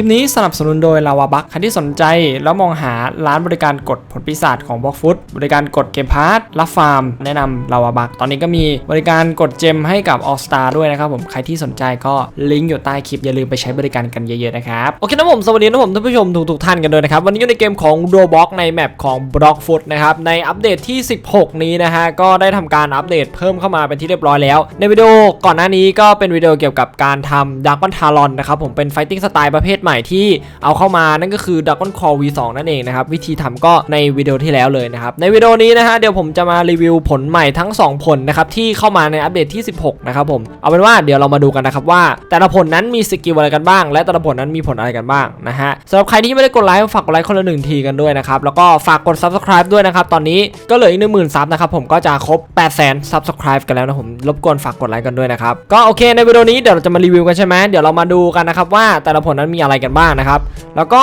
ลิปนี้สนับสนุนโดยลาวาบัคใครที่สนใจแล้วมองหาร้านบริการกดผลปีศาจของบล็อกฟุตบริการกดเกมพาร์ทรับฟาร์ม แนะนำลาวาบัคตอนนี้ก็มีบริการกดเจมให้กับ All Star ด้วยนะครับผมใครที่สนใจก็ลิงก์อยู่ใต้คลิปอย่าลืมไปใช้บริการกันเยอะๆนะครับโอเคนะผมสวัสดีนะผมท่านผู้ชมทุกๆท่านกันด้วยนะครับวันนี้อยู่ในเกมของ Roblox ในแมปของ Blockfoot นะครับในอัปเดตที่ 16 นี้นะฮะก็ได้ทำการอัปเดตเพิ่มเข้ามาเป็นที่เรียบร้อยแล้ว ในวิดีโอก่อนหน้านี้ก็เป็นวิดีโอเกี่ยวกับการทำ Dragon Talon นะครับผมเป็น Fighting Style ประเภทใหม่ที่เอาเข้ามานั่นก็คือ Dragon Call V2 นั่นเองนะครับ วิธีทำก็ในวิดีโอที่แล้วเลยนะครับ ในวิดีโอนี้นะฮะเดี๋ยวผมจะมารีวิวผลใหม่ทั้ง 2 ผลนะครับที่เข้ามาในอัปเดตที่ 16 นะครับผม เอาเป็นว่าเดี๋ยวเรามาดูกันนะครับว่า แต่ละผลนั้นมีสกิลอะไรกันบ้าง และแต่ละผลนั้นมีผลอะไรกันบ้างนะฮะสำหรับใครที่ไม่ได้กดไลค์ฝากกดไลค์คนละหนึ่งทีกันด้วยนะครับแล้วก็ฝากกด subscribe ด้วยนะครับตอนนี้ก็เหลืออีกหนึ่งหมื่นซับนะครับผมก็จะครบ 8 0 0 0 0 subscribe กันแล้วนะผมรบกวนฝากกดไลค์กันด้วยนะครับก็โอเคในวิดีโอนี้เดี๋ยวเราจะมารีวิวกันใช่ไหมเดี๋ยวเรามาดูกันนะครับว่าแต่ละผลนั้นมีอะไรกันบ้างนะครับ แล้วก็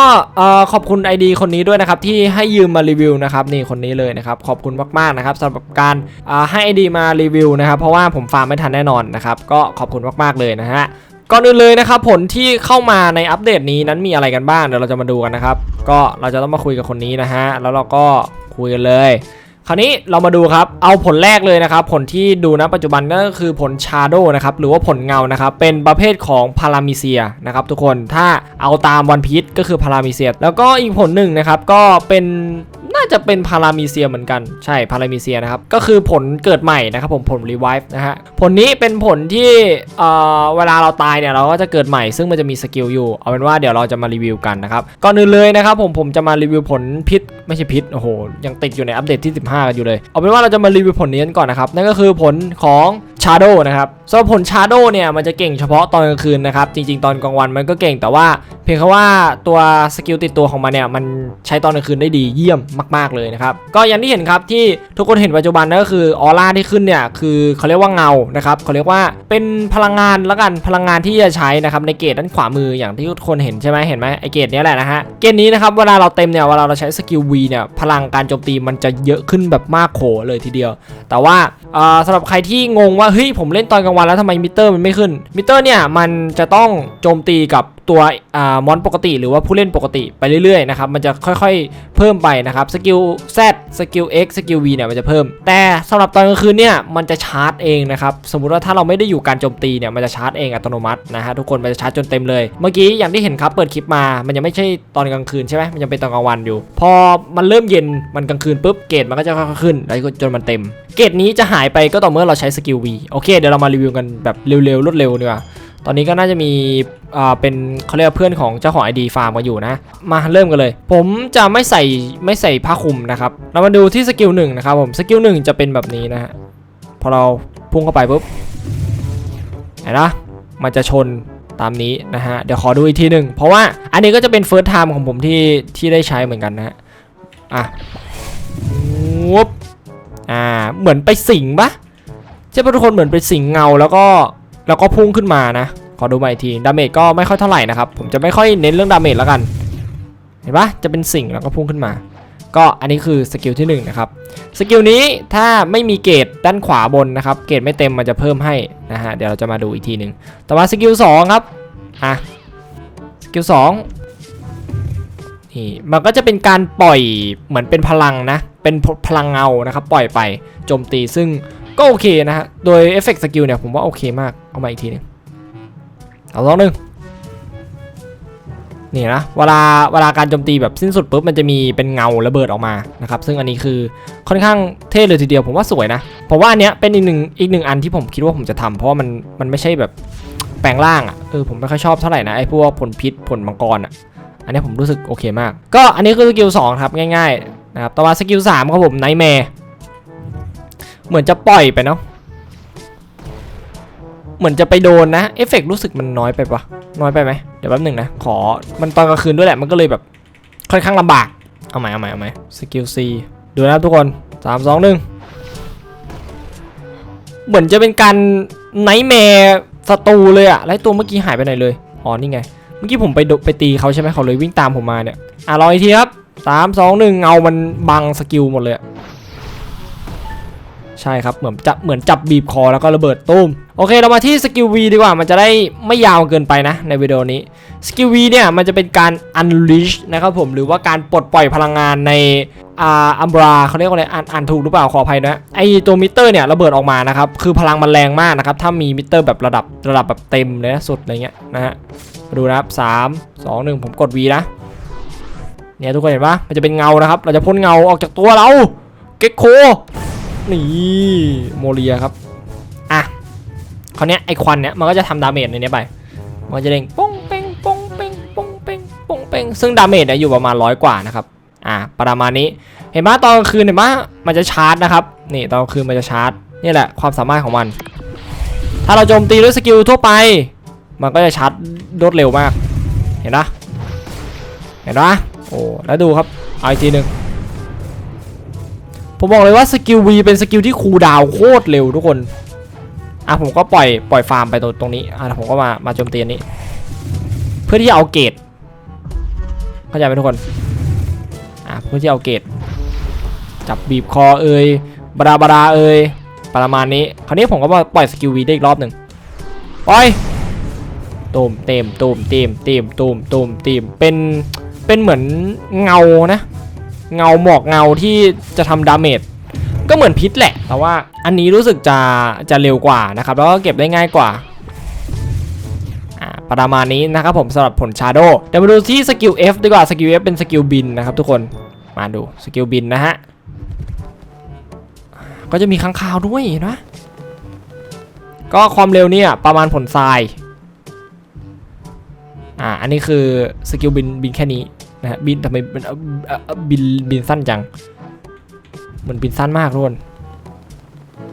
ขอบคุณ ID คนนี้ด้วยนะครับที่ให้ยืมมารีวิวนะครับนี่คนนี้เลยนะครับขอบคุณมากๆนะครับสำหรับการให้ ID มารีวิวนะครับเพราะว่าผมฟาร์มไม่ทันแน่นอนนะครับก็ขอบคุณมากๆเลยนะฮะก่อนอื่นเลยนะครับผลที่เข้ามาในอัปเดตนี้นั้นมีอะไรกันบ้างเดี๋ยวเราจะมาดูกันนะครับก็เราจะต้องมาคุยกับคนนี้นะฮะแล้วเราก็คุยกันเลย คราวนี้เรามาดูครับ เอาผลแรกเลยนะครับ ผลที่ดูนะปัจจุบันก็คือผลชาโดนะครับ หรือว่าผลเงานะครับ เป็นประเภทของพารามิเซียนะครับทุกคน ถ้าเอาตามวันพีชก็คือพารามิเซีย แล้วก็อีกผลหนึ่งนะครับ ก็เป็น น่าจะเป็นพารามิเซียเหมือนกันใช่พารามิเซียนะครับ ก็คือผลเกิดใหม่นะครับผมผลรีไวฟ์นะฮะผลนี้เป็นผลที่เอ่อเวลาเราตายเนี่ยเราก็จะเกิดใหม่ซึ่งมันจะมีสกิลอยู่ เอาเป็นว่าเดี๋ยวเราจะมารีวิวกันนะครับก่อนอื่นเลยนะครับผมผมจะมารีวิวผลพิษไม่ใช่พิษโอ้โหยังติดอยู่ในอัปเดตที่ 15 กันอยู่เลย เอาเป็นว่าเราจะมารีวิวผลนี้กันก่อนนะครับนั่นก็คือผลของชาร์โดนะครับสำหรับผลชาร์โดเนี่ยมันจะเก่งเฉพาะตอนกลางคืนนะครับจริง ๆ ตอนกลางวันมันก็เก่งแต่ว่า เพียงแค่ว่าตัวสกิลติดตัวของมันเนี่ยมันใช้ตอนกลางคืนได้ดีเยี่ยมมากๆเลยนะครับก็อย่างที่เห็นครับที่ทุกคนเห็นปัจจุบันนั่นก็คือออร่าที่ขึ้นเนี่ยคือเขาเรียกว่าเงานะครับเขาเรียกว่าเป็นพลังงานล้วกันพลังงานที่จะใช้นะครับในเกตด้านขวามืออย่างที่ทุกคนเห็นใช่ไหมเห็นไหมไอเกตเนี้แหละนะฮะเกตนี้นะครับเวลาเราเต็มเนี่ยเวลาเราใช้สกิล V เนี่ยพลังการโจมตีมันจะเยอะขึ้นแบบมากโขเลยทีเดียว แต่ว่าเอ่อสำหรับใครที่งงว่าเฮ้ยผมเล่นตอนกลางวันแล้วทำไมมิเตอร์มันไม่ขึ้นมิเตอร์เนี่ยมันจะต้องโจมตีกับตัวอ่ามอนปกติ หรือว่าผู้เล่นปกติไปเรื่อยๆนะครับมันจะค่อยๆ เพิ่มไปนะครับสกิล Z สกิล X สกิล V เนี่ยมันจะเพิ่ม แต่สำหรับตอนกลางคืนเนี่ยมันจะชาร์จเองนะครับ สมมุติว่าถ้าเราไม่ได้อยู่การโจมตีเนี่ยมันจะชาร์จเองอัตโนมัตินะฮะทุกคนมันจะชาร์จจนเต็มเลย เมื่อกี้อย่างที่เห็นครับเปิดคลิปมา มันยังไม่ใช่ตอนกลางคืนใช่ไหมมันยังเป็นตอนกลางวันอยู่ พอมันเริ่มเย็นมันกลางคืนปุ๊บเกรดมันก็จะค่อยๆขึ้นแล้วจนมันเต็ม เกรดนี้จะหายไปก็ต่อเมื่อเราใช้สกิล V โอเคเดี๋ยวเรามารีวิวกันแบบเร็วๆรวดเร็วดีกว่า ตอนนี้ก็น่าจะมีอ่าเป็นเขาเรียกเพื่อนของเจ้าของ ID ฟาร์มมาอยู่นะ มาเริ่มกันเลย ผมจะไม่ใส่ไม่ใส่ผ้าคลุมนะครับ เรามาดูที่สกิลหนึ่งนะครับผมสกิลหนึ่งจะเป็นแบบนี้นะฮะพอเราพุ่งเข้าไปปุ๊บเห็นนะมันจะชนตามนี้นะฮะเดี๋ยวขอดูอีกทีหนึ่งเพราะว่าอันนี้ก็จะเป็น first time ของผมที่ที่ได้ใช้เหมือนกันนะฮะอะวุบอ่าเหมือนไปสิงปะใช่ปะทุกคนเหมือนไปสิงเงาแล้วก็ แล้วก็พุ่งขึ้นมานะ ขอดูใหม่อีกทีดาเมจก็ไม่ค่อยเท่าไหร่นะครับ ผมจะไม่ค่อยเน้นเรื่องดาเมจแล้วกัน เห็นปะจะเป็นสิ่งแล้วก็พุ่งขึ้นมา ก็อันนี้คือสกิลที่1นะครับสกิลนี้ถ้าไม่มีเกรดด้านขวาบนนะครับ เกรดไม่เต็มมันจะเพิ่มให้นะฮะเดี๋ยวเราจะมาดูอีกทีหนึ่งต่อมาสกิล2ครับอะสกิล2นี่มันก็จะเป็นการปล่อยเหมือนเป็นพลังนะเป็นพลังเงานะครับ ปล่อยไปโจมตีซึ่ง ก็โอเคนะฮะ โดยเอฟเฟกต์สกิลเนี่ยผมว่าโอเคมาก เอามาอีกทีหนึงเอาลองหนึ่งนี่นะ เวลาเวลาการโจมตีแบบสิ้นสุดปุ๊บมันจะมีเป็นเงาระเบิดออกมานะครับ ซึ่งอันนี้คือค่อนข้างเท่เลยทีเดียวผมว่าสวยนะผมว่าอันเนี้ยเป็นอีกหนึ่งอีกหนึ่งอันที่ผมคิดว่าผมจะทำเพราะว่ามันมันไม่ใช่แบบแปลงร่างอะเออผมไม่ค่อยชอบเท่าไหร่นะไอ้พวกผลพิษผลมังกรอะอันนี้ผมรู้สึกโอเคมาก ก็อันนี้คือสกิล2ครับง่ายๆนะครับต่อมาสกิล3ครับผมไนแมร์ เหมือนจะปล่อยไปเนาะเหมือนจะไปโดนนะเอฟเฟกรู้สึกมันน้อยไปปะน้อยไปไหมเดี๋ยวแป๊บหนึ่งนะขอมันตอนกลางคืนด้วยแหละมันก็เลยแบบค่อนข้างลำบากเอาใหม่เอาใหม่เอาใหม่สกิล C ดูนะครับทุกคน3 2 1เหมือนจะเป็นการไนท์แมร์ศัตรูเลยอะแล้วไอ้ตัวเมื่อกี้หายไปไหนเลยอ๋อนี่ไง เมื่อกี้ผมไปไปตีเขาใช่ไหมเขาเลยวิ่งตามผมมาเนี่ยอะรออีกทีครับ3 2 1เงามันบังสกิลหมดเลยอะ ใช่ครับเหมือนจับเหมือนจับบีบคอแล้วก็ระเบิดตุ้มโอเคเรามาที่สกิล V ดีกว่า มันจะได้ไม่ยาวเกินไปนะในวิดีโอนี้สกิล V เนี่ยมันจะเป็นการ unleash นะครับผมหรือว่าการปลดปล่อยพลังงานในอาอัมบราเขาเรียกว่าอะไรอ่านอ่านถูกหรือเปล่าขออภัยนะไอตัวมิเตอร์เนี่ยระเบิดออกมานะครับคือพลังมันแรงมากนะครับถ้ามีมิเตอร์แบบระดับระดับแบบเต็มเลยนะสุดอะไรเงี้ยนะฮะมาดูนะครับสามสองหนึ่งผมกด V นะเนี่ยทุกคนเห็นปะมันจะเป็นเงานะครับ เราจะพ่นเงาออกจากตัวเราเก็กโค นี่โมเรียครับ อะคราวเนี้ยไอควันเนี้ยมันก็จะทำดาเมจในนี้ไป มันจะเด้งป้งเป้งป้งเป้งป้งเป้งป้งเป้งซึ่งดาเมจเนี่ยอยู่ประมาณร้อยกว่านะครับ อะประมาณนี้ เห็นไหมตอนกลางคืนเห็นไหมมันจะชาร์จนะครับ นี่ตอนกลางคืนมันจะชาร์จ นี่แหละความสามารถของมัน ถ้าเราโจมตีด้วยสกิลทั่วไป มันก็จะชาร์จรวดเร็วมาก เห็นปะเห็นปะโอ้ แล้วดูครับ เอาอีกทีหนึ่ง ผมบอกเลยว่าสกิล V เป็นสกิลที่คูดาวโคตรเร็วทุกคนอะผมก็ปล่อยปล่อยฟาร์มไปตรงตรงนี้อะผมก็มามาโจมตีอันนี้ เพื่อที่จะเอาเกรดเข้าใจไหมทุกคนอะเพื่อที่จะเอาเกรดจับบีบคอเอ่ยบราบราเอ่ยประมาณนี้คราวนี้ผมก็มาปล่อยสกิล V ได้อีกรอบหนึ่งปล่อยตูมเต็มตูมเต็มเต็มตูมตูมเต็มเป็นเป็นเหมือนเงานะ เงาหมอกเงาที่จะทำดาเมจก็เหมือนพิษแหละ แต่ว่าอันนี้รู้สึกจะจะเร็วกว่านะครับ แล้วก็เก็บได้ง่ายกว่าอ่าประมาณนี้นะครับผมสำหรับผลชาโดเดี๋ยวมาดูที่สกิล F ดีกว่าสกิล F เป็นสกิลบินนะครับทุกคนมาดูสกิลบินนะฮะก็จะมีค้างคาวด้วยนไหมก็ความเร็วเนี่ยประมาณผลทรายอ่าอันนี้คือสกิลบินบินแค่นี้ นะฮะบินทำไมมันบินบินสั้นจังเหมือนบินสั้นมากทุกคน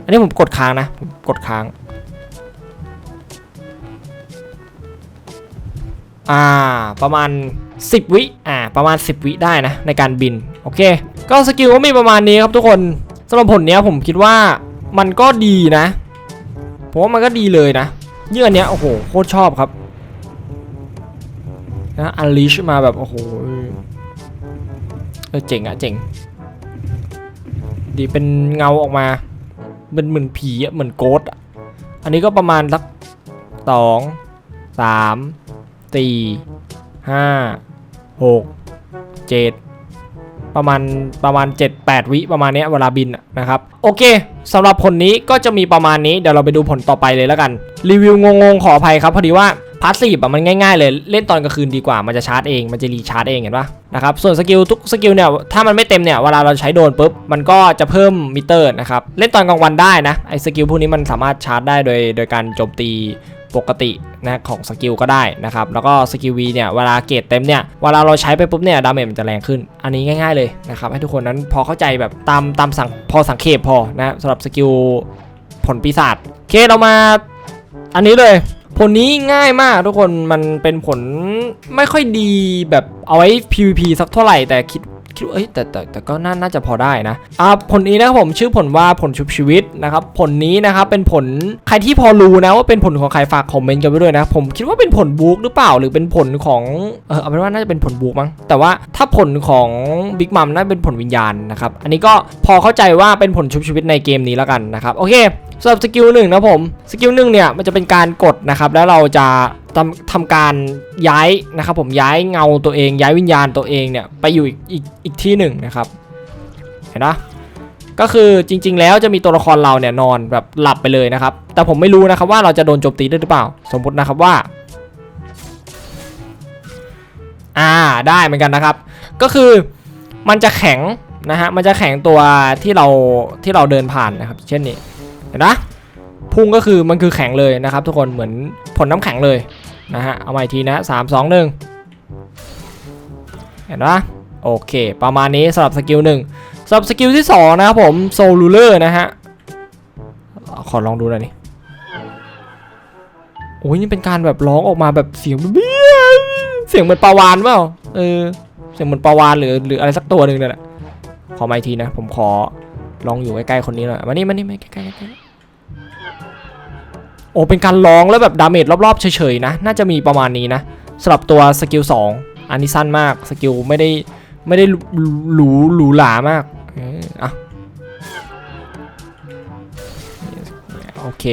อันนี้ผมกดค้างนะผมกดค้าง อ่า ประมาณ 10 วิ อ่า ประมาณ 10 วิได้นะ ในการบิน โอเค ก็สกิลก็มีประมาณนี้ครับทุกคนสำหรับผลเนี้ยผมคิดว่ามันก็ดีนะ ผมว่ามันก็ดีเลยนะยิ่อันเนี้ยโอ้โห โคตรชอบครับ นะอันลิชมาแบบโอ้โหเจ๋งอะเจ๋ง ดีเป็นเงาออกมาเป็นเหมือนผีอะเหมือนโกดอะอันนี้ก็ประมาณสักสองสามสี่ห้าหกเจ็ดประมาณประมาณ 7-8 วิประมาณเนี้ยเวลาบินนะครับ โอเคสำหรับผลนี้ก็จะมีประมาณนี้เดี๋ยวเราไปดูผลต่อไปเลยแล้วกัน รีวิวงงๆขออภัยครับพอดีว่า พาสซีฟอะมันง่ายๆเลยเล่นตอนกลางคืนดีกว่ามันจะชาร์จเองมันจะรีชาร์จเองเห็นปะนะครับส่วนสกิลทุกสกิลเนี่ยถ้ามันไม่เต็มเนี่ยเวลาเราใช้โดนปุ๊บมันก็จะเพิ่มมิเตอร์นะครับเล่นตอนกลางวันได้นะไอ้สกิลพวกนี้มันสามารถชาร์จได้โดยโดยการโจมตีปกตินะของสกิลก็ได้นะครับแล้วก็สกิล V เนี่ยเวลาเกรดเต็มเนี่ยเวลาเราใช้ไปปุ๊บเนี่ยดาเมจมันจะแรงขึ้น อันนี้ง่ายๆเลยนะครับให้ทุกคนนั้นพอเข้าใจแบบตามตามสังพอสังเขปพอนะสำหรับสกิลผลปีศาจโอเคเรามาอันนี้เลย ผลนี้ง่ายมากทุกคนมันเป็นผลไม่ค่อยดีแบบเอาไว้ PVP สักเท่าไหร่แต่คิดคิดว่าเอ้ยแต่แต่แต่ก็น่าน่าจะพอได้นะอ่าผลนี้นะครับผมชื่อผลว่าผลชุบชีวิตนะครับผลนี้นะครับเป็นผลใครที่พอรู้นะว่าเป็นผลของใครฝากคอมเมนต์กันไปด้วยนะผมคิดว่าเป็นผลบูกหรือเปล่าหรือเป็นผลของเออเอาเป็นว่าน่าจะเป็นผลบูกมั้งแต่ว่าถ้าผลของบิ๊กมัมน่าเป็นผลวิญญาณนะครับอันนี้ก็พอเข้าใจว่าเป็นผลชุบชีวิตในเกมนี้แล้วกันนะครับโอเค สำหรับสกิลหนึ่งนะผมสกิลหนึ่งเนี่ยมันจะเป็นการกดนะครับแล้วเราจะทำทำการย้ายนะครับผมย้ายเงาตัวเอง ย้ายวิญญาณตัวเองเนี่ยไปอยู่อีกอีกอีกที่หนึ่งนะครับเห็นปะก็คือจริง ๆ แล้วจะมีตัวละครเราเนี่ยนอนแบบหลับไปเลยนะครับ แต่ผมไม่รู้นะครับว่าเราจะโดนโจมตีได้หรือเปล่า สมมตินะครับว่าอ่าได้เหมือนกันนะครับ ก็คือมันจะแข็งนะฮะมันจะแข็งตัวที่เราที่เราเดินผ่านนะครับ เช่นนี้ ห็นนะพุ่งก็คือมันคือแข็งเลยนะครับ ทุกคนเหมือนผลน้ำแข็งเลยนะฮะเอาใหม่อีกทีนะสามสองหนึ่งเห็นปะโอเค ประมาณนี้สำหรับสกิลหนึ่งสำหรับสกิลที่สองนะครับผมโซลูเลอร์นะฮะขอลองดูหน่อยนี่โอ้ยนี่เป็นการแบบร้องออกมาแบบเสียงแบบเบี้ยเสียงเหมือนปลาวานเปล่าเออเสียงเหมือนปลาวานหรือหรืออะไรสักตัวหนึ่งเนี่ยแหละขอมาอีกทีนะ ผมขอลองอยู่ใกล้ๆคนนี้หน่อยมานี่มานี่มาใกล้ๆ โอ้เป็นการร้องแล้วแบบดาเมจรอบๆเฉยๆนะ น่าจะมีประมาณนี้นะสำหรับตัวสกิล2อันนี้สั้นมากสกิลไม่ได้ไม่ได้หรูหรูหรามากอะโอเค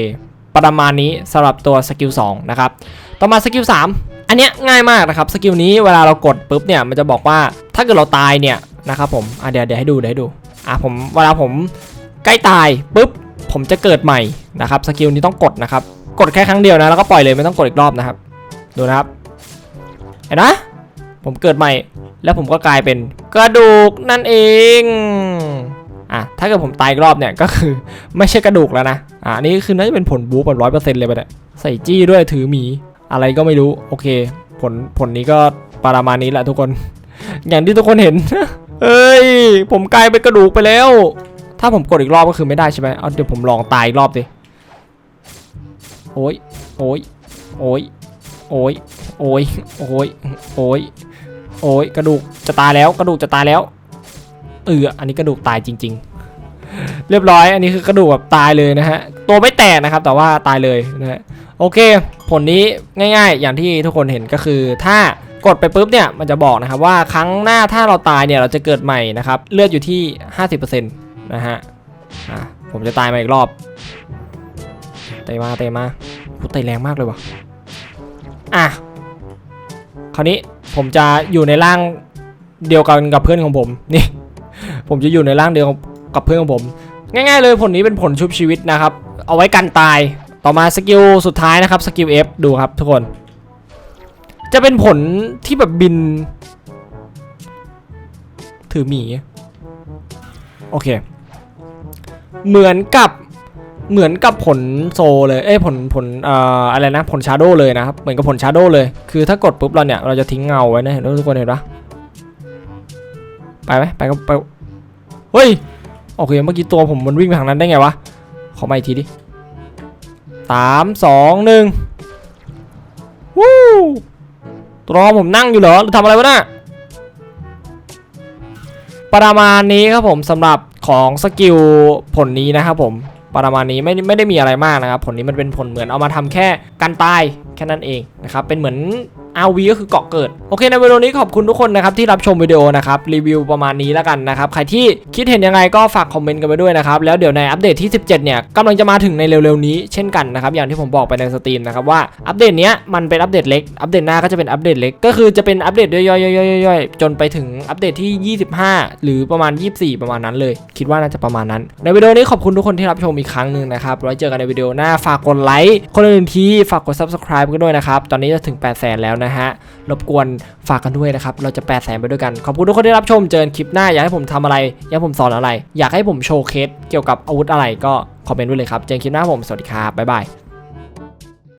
ประมาณนี้สำหรับตัวสกิล2นะครับ ต่อมาสกิล3อันเนี้ยง่ายมากนะครับสกิลนี้เวลาเรากดปุ๊บเนี่ยมันจะบอกว่าถ้าเกิดเราตายเนี่ยนะครับผมอะเดี๋ยวเดี๋ยวให้ดูเดี๋ยวให้ดูอะผมเวลาผมใกล้ตายปุ๊บ ผมจะเกิดใหม่นะครับสกิลนี้ต้องกดนะครับ กดแค่ครั้งเดียวนะแล้วก็ปล่อยเลยไม่ต้องกดอีกรอบนะครับ ดูนะครับเห็นนะผมเกิดใหม่ แล้วผมก็กลายเป็นกระดูกนั่นเองอะถ้าเกิดผมตายอีกรอบเนี่ยก็คือไม่ใช่กระดูกแล้วนะอะนนี้คือน่าจะเป็นผลบู๊แบบร้อยเปอร์เซ็นต์เลยไปเนี่ยใส่จี้ด้วยถือหมีอะไรก็ไม่รู้โอเค ผลผลนี้ก็ประมาณนี้แหละทุกคน อย่างที่ทุกคนเห็นเอ้ย ผมกลายเป็นกระดูกไปแล้ว ถ้าผมกดอีกรอบก็คือไม่ได้ใช่ไหมเอาเดี๋ยวผมลองตายอีกรอบดิโอ้ยโอ้ยโอ้ยโอ้ยโอ้ยโอ้ยโอ้ยโอ้ยกระดูกจะตายแล้วกระดูกจะตายแล้วเอออันนี้กระดูกตายจริง ๆ เรียบร้อย อันนี้คือกระดูกแบบตายเลยนะฮะตัวไม่แตกนะครับ แต่ว่าตายเลยนะฮะโอเค ผลนี้ง่าย ๆ อย่างที่ทุกคนเห็นก็คือ ถ้ากดไปปุ๊บเนี่ยมันจะบอกนะครับว่าครั้งหน้าถ้าเราตายเนี่ยเราจะเกิดใหม่นะครับเลือดอยู่ที่ 50%น นะฮะอะผมจะตายมาอีกรอบเตะมาเตะมาพูเตะแรงมากเลยวะอะคราวนี้ผมจะอยู่ในร่างเดียวกันกับเพื่อนของผมนี่ ผมจะอยู่ในร่างเดียวกับเพื่อนของผม ง่าย ๆ เลยผลนี้เป็นผลชุบชีวิตนะครับ เอาไว้กันตายต่อมาสกิลสุดท้ายนะครับสกิล F ดูครับทุกคน จะเป็นผลที่แบบบิน ถือหมี โอเค เหมือนกับเหมือนกับผลโซเลยเอ้ยผลผลอ่ออะไรนะผลชาโดเลยนะครับเหมือนกับผลชาโดเลยคือถ้ากดปุ๊บเราเนี่ยเราจะทิ้งเงาไว้นะเห็นทุกคนเห็นปะไปไหมไปก็ไปเฮ้ยโอเคเมื่อกี้ตัวผมมันวิ่งไปทางนั้นได้ไงวะขอมาอีกทีดิสามสองหนึ่งวู้ตัวผมนั่งอยู่เหรอหรือทำอะไรวะน่ะประมาณนี้ครับผมสำหรับ ของสกิลผลนี้นะครับผมประมาณนี้ไม่ไม่ได้มีอะไรมากนะครับ ผลนี้มันเป็นผลเหมือนเอามาทำแค่กันตายแค่นั้นเองนะครับเป็นเหมือน RV ก็คือเกาะเกิด โอเคในวิดีโอนี้ขอบคุณทุกคนนะครับที่รับชมวิดีโอนะครับรีวิวประมาณนี้แล้วกันนะครับใครที่คิดเห็นยังไงก็ฝากคอมเมนต์กันไปด้วยนะครับแล้วเดี๋ยวในอัปเดตที่ 17 เนี่ยกำลังจะมาถึงในเร็วๆนี้เช่นกันนะครับอย่างที่ผมบอกไปในสตรีมนะครับว่าอัปเดตเนี้ยมันเป็นอัปเดตเล็กอัปเดตหน้าก็จะเป็นอัปเดตเล็กก็คือจะเป็นอัปเดตย่อยๆๆๆจนไปถึงอัปเดตที่ 25 หรือประมาณ 24 ประมาณนั้นเลย คิดว่าน่าจะประมาณนั้น ในวิดีโอนี้ขอบคุณทุกคนที่รับชมอีกครั้งหนึ่งนะครับไว้เจอกันในวิดีโอหน้าฝากกดไลค์คนอื่นทีฝากกด subscribe กันด้วยนะครับตอนนี้จะถึง 8 0 0 0 0 0แล้วนะฮะ รบกวนฝากกันด้วยนะครับ เราจะแปดแสนไปด้วยกัน ขอบคุณทุกคนที่รับชม เจอกันคลิปหน้า อยากให้ผมทำอะไร อยากให้ผมสอนอะไร อยากให้ผมโชว์เคสเกี่ยวกับอาวุธอะไรก็คอมเมนต์ไว้เลยครับ เจอกันคลิปหน้าผม สวัสดีครับ บ๊ายบาย